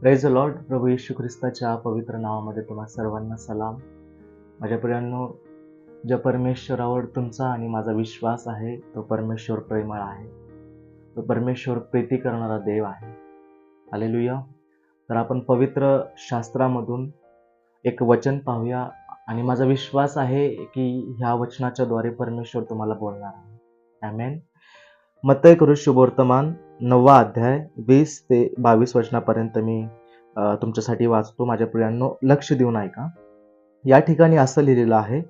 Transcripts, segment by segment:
Praise Lord प्रभू येशू ख्रिस्ताच्या पवित्र नावामध्ये तुम्हा सर्वांना सलाम. माझ्या प्रियांनो ज्या परमेश्वरावर तुमचा आणि माझा विश्वास आहे तो परमेश्वर प्रेमळ आहे. तो परमेश्वर प्रीती करणारा देव आहे. आलेलुया तर आपण पवित्र शास्त्रामधून एक वचन पाहूया. आणि माझा विश्वास आहे की ह्या वचनाच्या द्वारे परमेश्वर तुम्हाला बोलणार आहे. ॲमेन मत्तय करू शुभवर्तमान नववा अध्याय वीस ते बावीस वचनापर्यंत मी तुमच्यासाठी वाचतो. माझ्या प्रियांनो लक्ष देऊन ऐका. या ठिकाणी असं लिहिलेलं आहे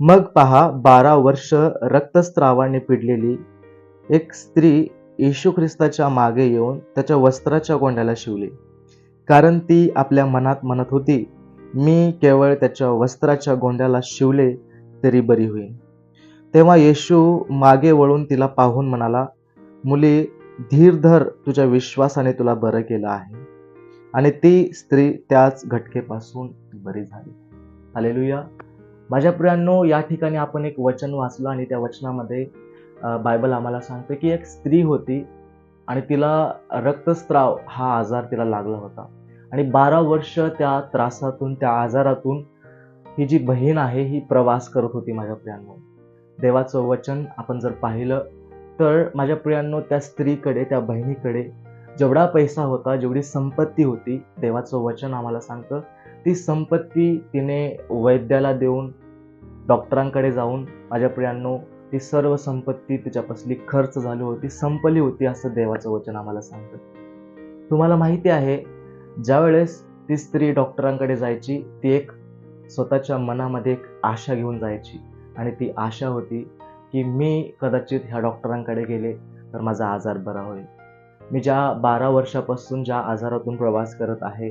मग पहा बारा वर्ष रक्तस्त्रावाने पिडलेली एक स्त्री येशू ख्रिस्ताच्या मागे येऊन त्याच्या वस्त्राच्या गोंड्याला शिवली. कारण ती आपल्या मनात म्हणत होती मी केवळ त्याच्या वस्त्राच्या गोंड्याला शिवले तरी बरी होईल तेव्हा येशू मागे वळून तिला पाहून म्हणाला मुली धीर धर तुझ्या विश्वासाने तुला बरं केलं आहे. आणि ती स्त्री त्याच घटकेपासून बरी झाली. हालेलुया माझ्या प्रियांनो या ठिकाणी आपण एक वचन वाचलं आणि त्या वचनामध्ये बायबल आम्हाला सांगते की एक स्त्री होती आणि तिला रक्तस्त्राव हा आजार तिला लागला होता. आणि बारा वर्ष त्या त्रासातून त्या आजारातून ही जी बहीण आहे ही प्रवास करत होती माझ्या प्रियांनो. देवाचं वचन आपण जर पाहिलं तर माझ्या प्रियांनो त्या स्त्रीकडे त्या बहिणीकडे जेवढा पैसा होता जेवढी संपत्ती होती देवाचं वचन आम्हाला सांगतं ती संपत्ती तिने वैद्याला देऊन डॉक्टरांकडे जाऊन माझ्या प्रियांनो ती सर्व संपत्ती तिच्यापासली खर्च झाली होती संपली होती असं देवाचं वचन आम्हाला सांगतं. तुम्हाला माहिती आहे ज्यावेळेस ती स्त्री डॉक्टरांकडे जायची ती एक स्वतःच्या मनामध्ये एक आशा घेऊन जायची. आणि ती आशा होती की मी कदाचित ह्या डॉक्टरांकडे गेले तर माझा आजार बरा होईल. मी ज्या बारा वर्षापासून ज्या आजारातून प्रवास करत आहे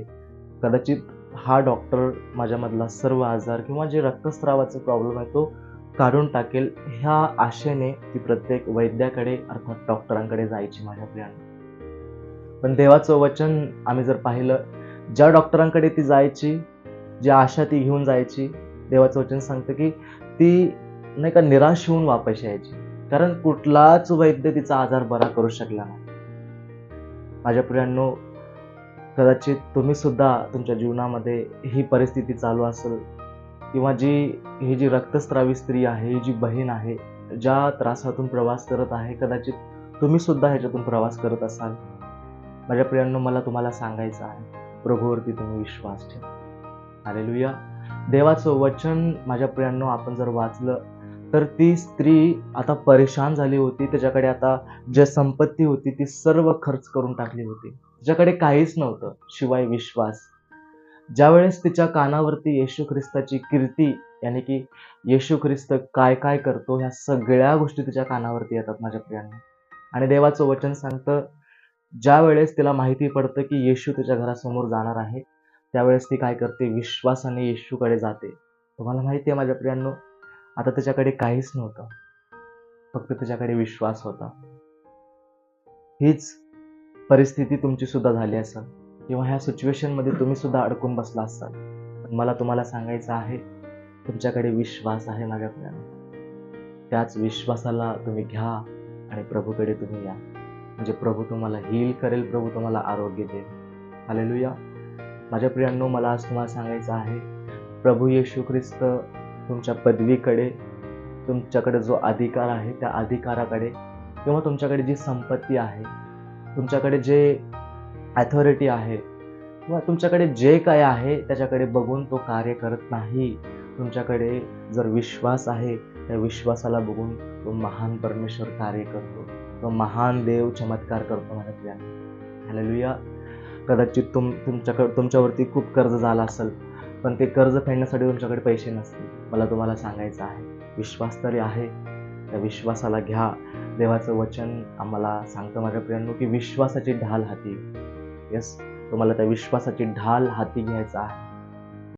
कदाचित हा डॉक्टर माझ्यामधला सर्व आजार किंवा जे रक्तस्रावाचा प्रॉब्लेम आहे तो काढून टाकेल ह्या आशेने ती प्रत्येक वैद्याकडे अर्थात डॉक्टरांकडे जायची माझ्या प्रियाने. पण देवाचं वचन आम्ही जर पाहिलं ज्या डॉक्टरांकडे ती जायची जी आशा ती घेऊन जायची देवाचं वचन सांगतं की ती नाही का निराश होऊन वापस यायची. कारण कुठलाच वैद्य तिचा आजार बरा करू शकला नाही. माझ्या प्रियांनो कदाचित तुम्ही सुद्धा तुमच्या जीवनामध्ये ही परिस्थिती चालू असेल किंवा जी ही जी रक्तस्रावी स्त्री आहे ही जी बहीण आहे ज्या त्रासातून प्रवास करत आहे कदाचित तुम्ही सुद्धा ह्याच्यातून प्रवास करत असाल. माझ्या प्रियांनो मला तुम्हाला सांगायचं आहे. प्रभूवरती तुम्ही विश्वास ठेवा. हालेलुया देवाचं वचन माझ्या प्रियांनो आपण जर वाचलं तर ती स्त्री आता परेशान झाली होती. त्याच्याकडे आता जे संपत्ती होती ती सर्व खर्च करून टाकली होती. तिच्याकडे काहीच नव्हतं शिवाय विश्वास. ज्यावेळेस तिच्या कानावरती येशू ख्रिस्ताची कीर्ती याने की येशू ख्रिस्त काय काय करतो ह्या सगळ्या गोष्टी तिच्या कानावरती येतात माझ्या प्रियांना. आणि देवाचं वचन सांगतं ज्या वेळेस तिला माहिती पडतं की येशू तिच्या घरासमोर जाणार आहे त्यावेळेस ती काय करते? विश्वासाने येशूकडे जाते. तुम्हाला माहिती आहे माझ्या प्रियांनो आता त्याच्याकडे काहीच नव्हतं. फक्त त्याच्याकडे विश्वास होता. हीच परिस्थिती तुमची सुद्धा झाली असेल. किंवा ह्या सिच्युएशनमध्ये तुम्ही सुद्धा अडकून बसला असाल. पण मला तुम्हाला सांगायचं आहे तुमच्याकडे विश्वास आहे माझ्या प्रियांनो. त्याच विश्वासाला तुम्ही घ्या आणि प्रभूकडे तुम्ही या. म्हणजे प्रभू तुम्हाला हील करेल प्रभू तुम्हाला आरोग्य देईल. हालेलुया माझ्या प्रियांनो मला आज तुम्हाला सांगायचं आहे प्रभू येशू ख्रिस्त तुमच्या पदवीकडे तुमच्याकडे जो अधिकार आहे त्या अधिकाराकडे किंवा तुमच्याकडे जी संपत्ती आहे तुमच्याकडे जे ॲथॉरिटी आहे किंवा तुमच्याकडे जे काय आहे त्याच्याकडे बघून तो कार्य करत नाही. तुमच्याकडे जर विश्वास आहे त्या विश्वासाला बघून तो महान परमेश्वर कार्य करतो. तो महान देव चमत्कार करतो माझ्या प्रियाने. हालेलुया कदाचित तुम तुमच्याकडं तुमच्यावरती खूप कर्ज झालं असेल पण ते कर्ज फेडण्यासाठी तुमच्याकडे पैसे नसतील. मला तुम्हाला सांगायचं आहे विश्वास तरी आहे. त्या विश्वासाला घ्या. देवाचं वचन आम्हाला सांगतं माझ्या प्रियांनो की विश्वासाची ढाल हाती. येस तुम्हाला त्या विश्वासाची ढाल हाती घ्यायचा आहे.